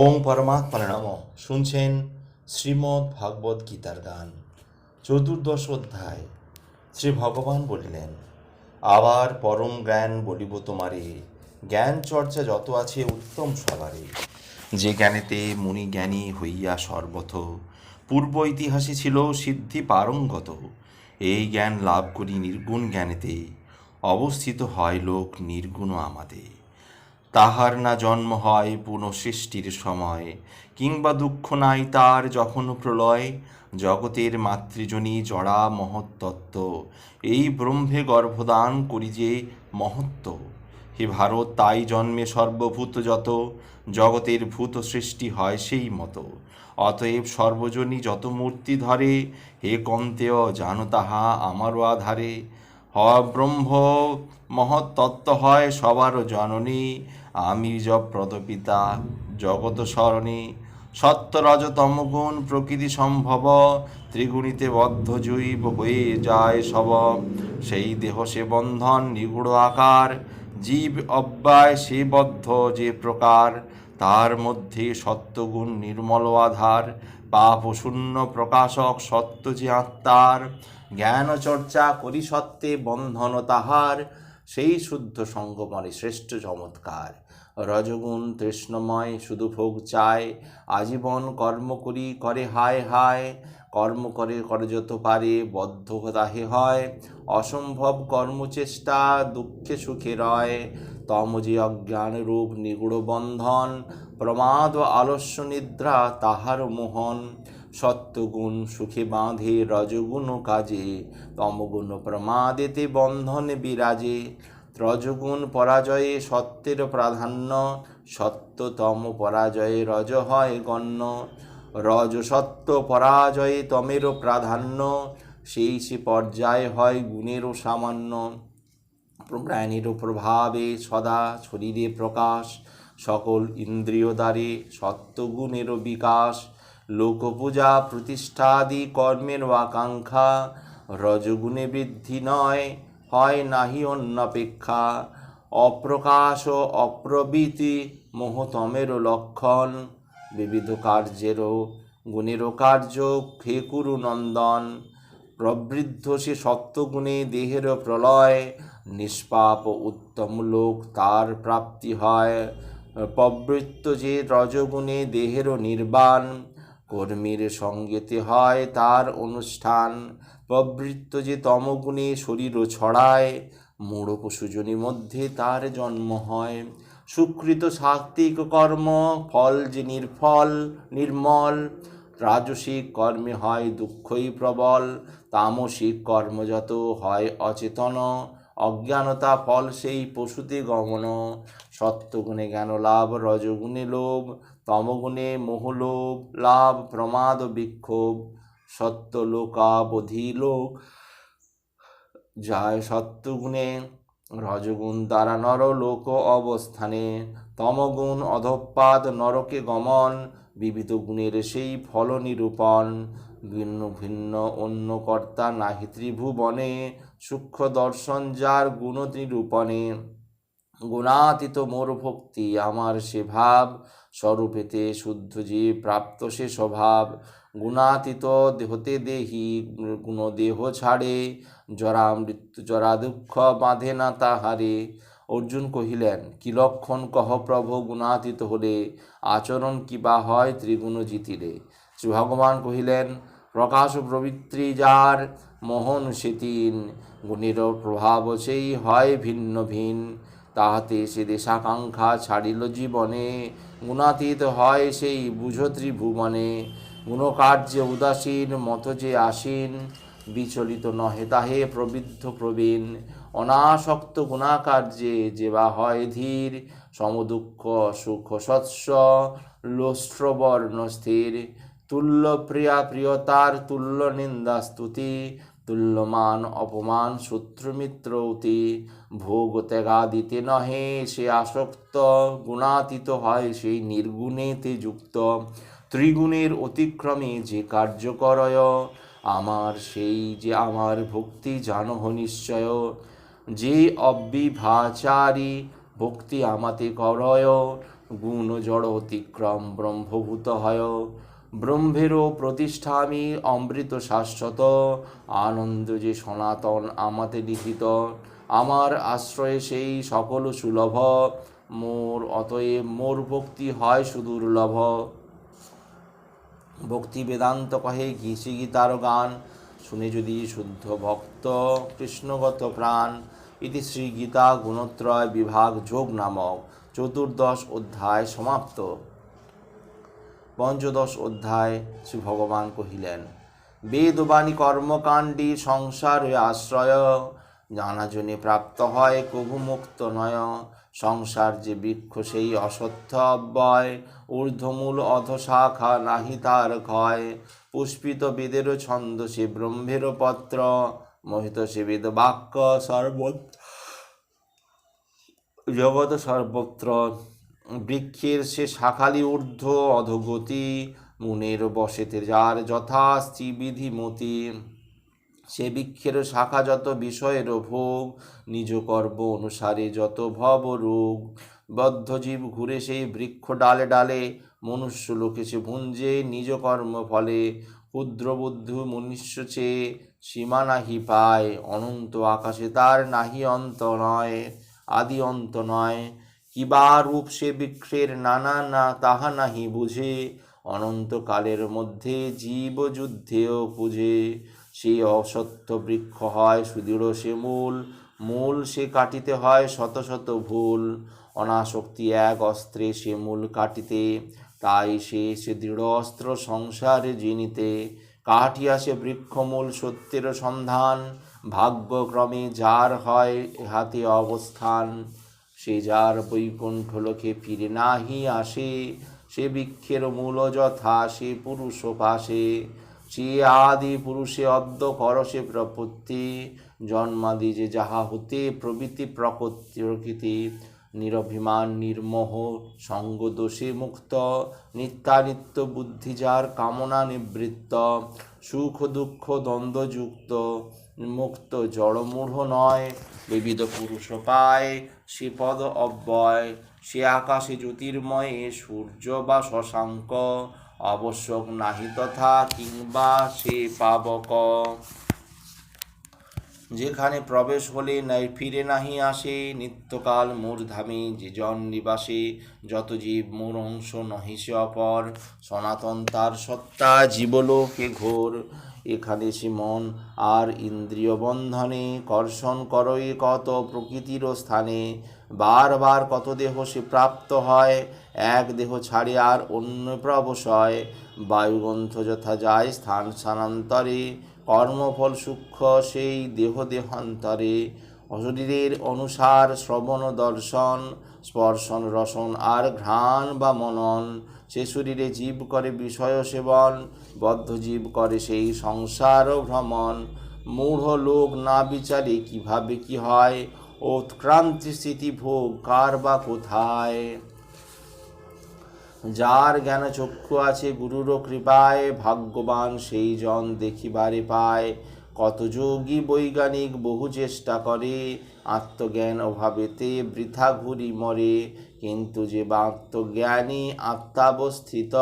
ওং পরমাত্মা নম শুনছেন শ্রীমদ্ ভাগবত গীতার গান, চতুর্দশ অধ্যায়। শ্রী ভগবান বলিলেন, আবার পরম জ্ঞান বলিব তোমারে, জ্ঞান চর্চা যত আছে উত্তম সবারে। যে জ্ঞানেতে মুনি জ্ঞানী হইয়া সর্বথ পূর্ব ইতিহাসে ছিল সিদ্ধি পারঙ্গত। এই জ্ঞান লাভ করি নির্গুণ জ্ঞানেতে, অবস্থিত হয় লোক নির্গুণ আমাদের। তাহার না জন্ম হয় পুনঃসৃষ্টির সময়, কিংবা দুঃখ নাই তার যখন প্রলয়, জগতের মাতৃজনী জড়া মহত্তত্ত্ব। এই ব্রহ্মে গর্ভদান করি যে মহত্ব হে ভারত, তাই জন্মে সর্বভূত যত, জগতের ভূত সৃষ্টি হয় সেই মতো। অতএব সর্বজনী যত মূর্তি ধরে, হে কন্তেয়, জানো তাহা আমারও আধারে। হ ব্রহ্ম মহৎ তত্ত্ব হয় সবার জননী আমি যপ্রদ পিতা জগত স্মরণী সত্য রজ তমগুণ প্রকৃতি সম্ভব, ত্রিগুণিতে বদ্ধ জৈব হয়ে যায় সব। সেই দেহ সে বন্ধন, নিগুড় আকার, জীব অব্যয় সে বদ্ধ যে প্রকার, তার মধ্যে সত্যগুণ নির্মল আধার, পাপ শূন্য প্রকাশক সত্য যে আত্মার, জ্ঞান চর্চা করি সত্ত্বে বন্ধন তাহার, সেই শুদ্ধ সঙ্গমরে শ্রেষ্ঠ চমৎকার। রজগুণ তৃষ্ণময় শুধু ভোগ চায়। আজীবন কর্ম করি, করে হায় হায়। কর্ম করে করে যত পারে, বদ্ধ তাহে হয়। অসম্ভব কর্মচেষ্টা দুঃখে সুখে রয়। তমজি অজ্ঞান রূপ, নিগুড় বন্ধন, প্রমাদ আলস্য নিদ্রা তাহার মোহন। সত্যগুণ সুখে বাঁধে রজগুণ কাজে, তমগুণ প্রমাদেতে বন্ধনে বিরাজে। রজগুণ পরাজয়ে সত্যের প্রাধান্য, সত্যতম পরাজয়ে রজ হয় গণ্য। রজ সত্য পরাজয়ে তমেরও প্রাধান্য, সেই সে পর্যায়ে হয় গুণেরও সামান্য। প্রাণীরও প্রভাবে সদা শরীরে প্রকাশ, সকল ইন্দ্রিয় দ্বারে সত্যগুণেরও বিকাশ। লোকপূজা প্রতিষ্ঠাদি কর্মের আকাঙ্ক্ষা, রজগুণে বৃদ্ধি নয় হয় নাহি অন্যপেক্ষা। অপ্রকাশ ও অপ্রবৃতি মোহতমেরও লক্ষণ। বিবিধ কার্যেরও গুণেরও কার্য খেকুরু নন্দন। প্রবৃদ্ধ সে সত্যগুণে দেহের প্রলয়। নিষ্পাপ উত্তম লোক তার প্রাপ্তি হয়। প্রবৃত্ত যে রজগুণে দেহেরও নির্বাণ, কর্মীর সঙ্গেতে হয় তার অনুষ্ঠান। প্রবৃত্ত যে তমগুণে শরীরও ছড়ায়, মূঢ় পশুজনী মধ্যে তার জন্ম হয়। সুকৃত সাত্ত্বিক কর্ম, ফল যে নির্ফল, নির্মল, রাজসিক কর্মে হয় দুঃখই প্রবল, তামসিক কর্ম যত হয় অচেতন, অজ্ঞানতা ফল সেই পশুতে গমন। সত্যগুণে জ্ঞান লাভ, রজগুণে লোভ, তমগুণে মোহলোভ লাভ প্রমাদ বিক্ষোভ। সত্য লোকাবধি লোক যায় সত্যগুণে রজগুণ দ্বারা নর লোক অবস্থানে। তমগুণ অধপাত নরকে গমন, বিবিধ গুণের সেই ফল নিরূপণ ভিন্ন ভিন্ন অন্য কর্তা নাহি ত্রিভুবনে, সূক্ষ্ম দর্শন যার গুণ নিরূপণে গুণাতীত মোর ভক্তি, আমার সে ভাব, স্বরূপেতে শুদ্ধ যে প্রাপ্ত সে স্বভাব। গুণাতীত দেহতে দেহি, গুণ দেহ ছাড়ে, জরা মৃত্যু, জরা দুঃখ বাঁধে না তাহারে। অর্জুন কহিলেন, কি লক্ষণ কহ প্রভু গুণাতীত হলে? আচরণ কিবা হয় ত্রিগুণ জিতিলে? শ্রী ভগবান কহিলেন, প্রকাশ প্রবৃত্তি যার, মোহন সে তিন। গুণের প্রভাব সেই হয় ভিন্ন ভিন। তাহাতে সে দেশাকাঙ্ক্ষা ছাড়িল জীবনে। গুণাতীত হয় সেই বুঝ ত্রিভুবনে। গুণকার্যে উদাসীন মত যে আসীন, বিচলিত নহে তাহে প্রবৃদ্ধ প্রবীণ। অনাসক্ত গুণাকার্যে যে বা হয় ধীর, সমদুঃখ, সুখ, সৎস লোষ্ট্রবর্ণ স্থির। তুল্য প্রিয়া প্রিয়তার তুল্য নিন্দা স্তুতি, তুল্যমান অপমান শত্রুমিত্র অতি ভোগ ত্যাগাদিতে নহে সে আসক্ত, গুণাতীত হয় সেই নির্গুণেতে যুক্ত। ত্রিগুণের অতিক্রমে যে কার্য করয় আমার সেই যে আমার ভক্তি জানহ নিশ্চয়। যে অব্যিভাচারী ভক্তি আমাতে করয়, গুণ জড় অতিক্রম ব্রহ্মভূত হয়। ব্রহ্মেরও প্রতিষ্ঠা আমি অমৃত শাশ্বত, আনন্দ যে সনাতন আমাতে লিখিত আমার আশ্রয়ে সেই সকল সুলভ, মোর অতএব মোর ভক্তি হয় সুদুর্লভ। ভক্তি বেদান্ত কহে ঘিসি গীতার গান, শুনে যদি শুদ্ধ ভক্ত কৃষ্ণগত প্রাণ। ইতি শ্রী গীতা গুণত্রয় বিভাগ যোগ নামক চতুর্দশ অধ্যায় সমাপ্ত। পঞ্চদশ অধ্যায় শ্রী ভগবান কহিলেন, বেদবাণী কর্মকাণ্ডী সংসার আশ্রয়। জানাজনে প্রাপ্ত হয় কভু মুক্ত নয়। সংসার যে বৃক্ষ, সেই অসত্য অব্যয় ঊর্ধ্বমূল অধশাখা নাহি তার ক্ষয়। পুষ্পিত বেদের ছন্দ সে ব্রহ্মের পত্র, মোহিত সে বেদ বাক্য সর্বত্র জগৎ সর্বত্র। বৃক্ষের সে শাখালি ঊর্ধ্ব অধগতি, মুনের বসেতে যার যথা বিধিমতি। সে বৃক্ষের শাখা যত বিষয়ের ভোগ, নিজ কর্ম অনুসারে যত ভব রোগ। বদ্ধজীব ঘুরে সেই বৃক্ষ ডালে ডালে, মনুষ্য লোকে সে ভুঞ্জে নিজ কর্ম ফলে। ক্ষুদ্র বুদ্ধ মনুষ্য চেয়ে সীমা নাহি পায়, অনন্ত আকাশে তার নাহি অন্ত নয়, আদি অন্ত নয়। কিবা রূপ সে বৃক্ষের নানা না তাহা নাহি বুঝে, অনন্তকালের মধ্যে জীব যুদ্ধেও পুজে। সেই অসত্য বৃক্ষ হয়, সুদৃঢ় সে মূল মূল সে কাটিতে হয় শত শত ভুল। অনাসক্তি এক অস্ত্রে সে মূল কাটিতে, তাই সে সে দৃঢ় অস্ত্র সংসারে জিনিতে। কাটিয়া সে বৃক্ষমূল সত্যের সন্ধান, ভাগ্যক্রমে যার হয় হাতে অবস্থান। সে যার বৈকুণ্ঠ লোকে ফিরে নাহি আসে, সে বৃক্ষের মূল যথা সে পুরুষ পাশে সে আদি পুরুষে অদ্য করসে প্রপত্তি, জন্মাদি যে যাহা হতে প্রভৃতি প্রকৃতি নিরভিমান নির্মোহ সঙ্গ দোষে মুক্ত, নিত্যানিত্য বুদ্ধি যার কামনা নিবৃত্ত, সুখ দুঃখ দ্বন্দ্বযুক্ত মুক্ত জড়মূঢ় নয়, বিবিধ পুরুষ পায়, সে পদ অব্যয়, সে আকাশে জ্যোতির্ময়ে সূর্য বা শশাঙ্ক আবশ্যক নাহি তথা কিংবা সে পাবক। যেখানে প্রবেশ হলে নাই ফিরে নাহি আসে, নিত্যকাল মূর্ধামে যে জন নিবাসে, যত জীব মোর অংশ নহি সে অপর। সনাতন তার সত্তা, জীবলোকে ঘোর। এখানে সে মন আর ইন্দ্রিয় বন্ধনে কর্ষণ করই কত প্রকৃতির স্থানে। বারবার কত দেহ সে প্রাপ্ত হয় এক দেহ ছাড়ি আর অন্য প্রবশয়। বায়ুগ্রন্থ যথা যায়, স্থান স্থানান্তরে, কর্মফল সূক্ষ্ম সেই দেহ দেহান্তরে। অশরীরের অনুসার শ্রবণ দর্শন, স্পর্শন রসন আর ঘ্রাণ বা মনন। সে শরীরে জীব করে বিষয় সেবন, বদ্ধ জীব করে সেই সংসার ভ্রমণ। মূঢ় লোক না বিচারে কীভাবে কি হয় উৎক্রান্তি স্থিতি ভোগ কার বা কোথায়? যার জ্ঞান চক্ষু আছে গুরুর কৃপায়, ভাগ্যবান সেই জন দেখিবারে পায়। কত যোগী বৈজ্ঞানিক বহু চেষ্টা করে, আত্মজ্ঞান অভাবেতে বৃথা ঘুরি মরে। কিন্তু যে বা আত্মজ্ঞানী আত্মাবস্থিত,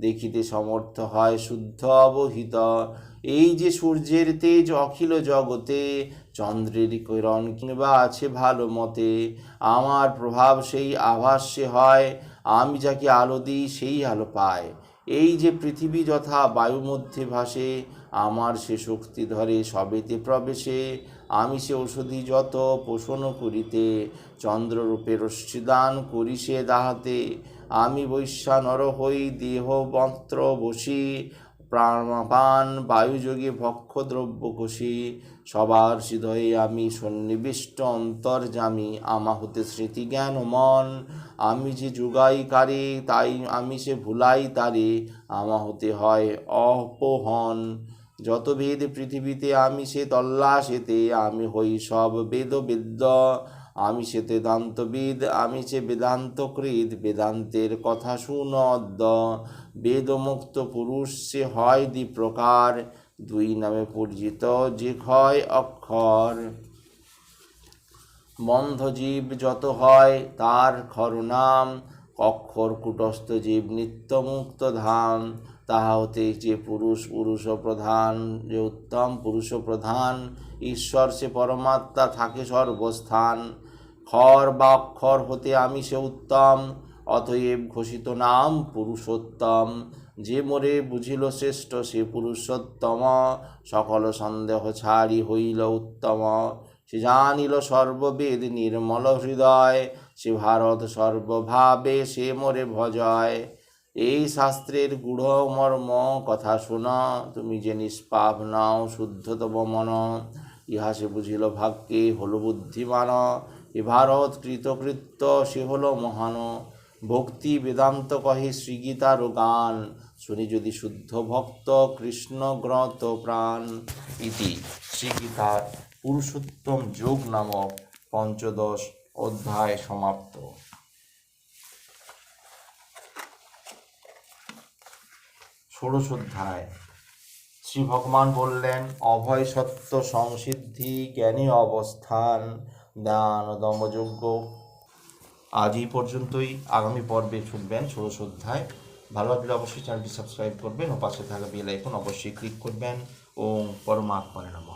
দেখিতে সমর্থ হয় শুদ্ধ অবহিত। এই যে সূর্যের তেজ অখিল জগতে, চন্দ্রের কিরণ কিংবা আছে ভালো মতে, আমার প্রভাব সেই আভাস হয়। আমি যাকে আলো দিই, সেই আলো পায়। এই যে পৃথিবী যথা বায়ু মধ্যে ভাসে, আমার সে শক্তি ধরে সবেতে প্রবেশে। আমি সে ঔষধি যত পোষণ করিতে, চন্দ্ররূপে রশ্মিদান করি সে দাহাতে। আমি বৈশ্যা নর হই, দেহ মন্ত্র বসি, প্রাণপান বায়ুযোগে ভক্ষ দ্রব্য কোষী। সবার হৃদয়ে আমি সন্নিবিষ্ট অন্তর্জামি আমা হতে স্মৃতি জ্ঞান মন আমি যে যুগাই কারে, তাই আমি সে ভুলাই তারে। আমা হতে হয় অপহন। যত বেদ পৃথিবীতে আমি সে তল্লাশেতে, আমি হই সব বেদ বেদ্য। আমি সে বেদান্তবিদ আমি সে বেদান্তকৃত বেদান্তের কথা শুন বেদমুক্ত পুরুষ সে হয় দ্বিপ্রকার। দুই নামে পরিচিত যে ক্ষয় অক্ষর। বন্ধ জীব যত হয় তার খর নাম অক্ষর কুটস্থ জীব নিত্যমুক্ত ধাম। তাহা হতে যে পুরুষ পুরুষ প্রধান, যে উত্তম পুরুষ প্রধান, ঈশ্বর সে পরমাত্মা থাকে সর্বস্থান। খর বা অক্ষর হতে আমি সে উত্তম, অতএব ঘোষিত নাম পুরুষোত্তম। যে মোরে বুঝিল শ্রেষ্ঠ সে পুরুষোত্তম, সকল সন্দেহ ছাড়ি হইল উত্তম। সে জানিল সর্ববেদ নির্মল হৃদয়, সে ভারত সর্বভাবে সে মোরে ভজয়। এই শাস্ত্রের গূঢ় মর্ম কথা শোনা, তুমি যে নিষ্পাপ নাও শুদ্ধতম মন, ইহা সে বুঝিল ভাগ্যে হলো বুদ্ধিমান, এ ভারত কৃতকৃত্য সে হলো মহান। ভক্তি বেদান্ত কহে শ্রীগীতার গান, শুনি যদি শুদ্ধ ভক্ত কৃষ্ণ গ্রত প্রাণ ইতি শ্রীগীতার পুরুষোত্তম যোগ নামক পঞ্চদশ অধ্যায় সমাপ্ত। ষোড়শ অধ্যায়। শ্রী ভগবান বললেন, অভয় সত্য সংসিদ্ধি জ্ঞানী অবস্থান দান দমযজ্ঞ আজ এই পর্যন্তই। আগামী পর্বে শুনবেন ষোড়শ অধ্যায়। ভালো লাগলে অবশ্যই চ্যানেলটি সাবস্ক্রাইব করবেন ও পাশে থাকা বেল আইকন অবশ্যই ক্লিক করবেন। ও পরমাত্মায় নমঃ।